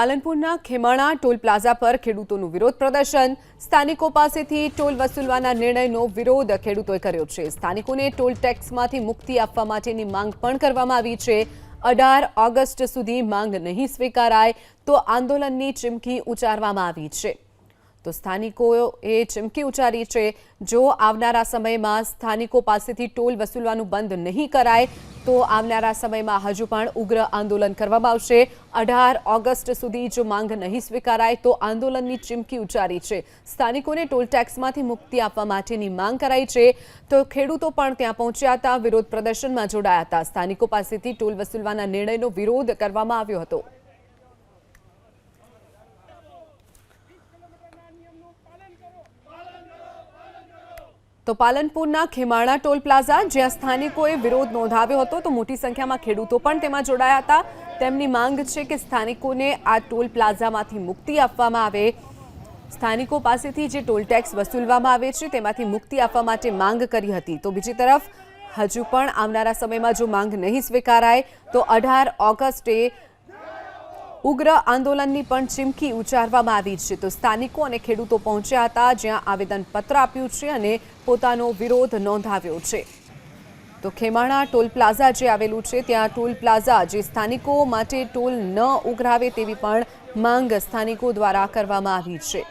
પાલનપુરના Khemana toll plaza પર ખેડૂતોનું વિરોધ પ્રદર્શન. સ્થાનિકો પાસેથી ટોલ વસૂલવાના નિર્ણયનો વિરોધ ખેડૂતોએ કર્યો છે. સ્થાનિકોને ટોલ ટેક્સમાંથી મુક્તિ આપવા માટેની માંગ પણ કરવામાં આવી છે. અઢાર ઓગસ્ટ સુધી માંગ નહીં સ્વીકારાય તો આંદોલનની ચીમકી ઉચ્ચારવામાં આવી છે. તો સ્થાનિકોએ ચીમકી ઉચ્ચારી છે, જો આવનારા સમયમાં સ્થાનિકો પાસેથી ટોલ વસૂલવાનું બંધ નહીં કરાય, તો આવનારા સમયમાં હજુ પણ ઉગ્ર આંદોલન કરવામાં આવશે. અઢાર ઓગસ્ટ સુધી જો માંગ નહીં સ્વીકારાય, તો આંદોલનની ચીમકી ઉચ્ચારી છે. સ્થાનિકોને ટોલ ટેક્સમાંથી મુક્તિ આપવા માટેની માંગ કરાઈ છે. તો ખેડૂતો પણ ત્યાં પહોંચ્યા હતા, વિરોધ પ્રદર્શનમાં જોડાયા હતા. સ્થાનિકો પાસેથી ટોલ વસૂલવાના નિર્ણયનો વિરોધ કરવામાં આવ્યો હતો. તો પાલનપુરના ખેમાણા ટોલ પ્લાઝા, જ્યાં સ્થાનિકોએ વિરોધ નોંધાવ્યો હતો, તો મોટી સંખ્યામાં ખેડૂતો પણ તેમાં જોડાયા હતા. તેમની માંગ છે કે સ્થાનિકોને આ ટોલ પ્લાઝામાંથી મુક્તિ આપવામાં આવે. સ્થાનિકો પાસેથી જે ટોલ ટેક્સ વસૂલવામાં આવે છે, તેમાંથી મુક્તિ આપવા માટે માંગ કરી હતી. તો બીજી તરફ, હજુ પણ આવનારા સમયમાં જો માંગ નહીં સ્વીકારાય, તો અઢાર ઓગસ્ટે ઉગ્ર આંદોલનની પણ ચીમકી ઉચ્ચારવામાં આવી છે. તો સ્થાનિકો અને ખેડૂતો પહોંચ્યા હતા, જ્યાં આવેદનપત્ર આપ્યું છે અને પોતાનો વિરોધ નોંધાવ્યો છે. તો ખેમાણા ટોલ પ્લાઝા જે આવેલું છે, ત્યાં ટોલ પ્લાઝા જે સ્થાનિકો માટે ટોલ ન ઉઘરાવે તેવી પણ માંગ સ્થાનિકો દ્વારા કરવામાં આવી છે.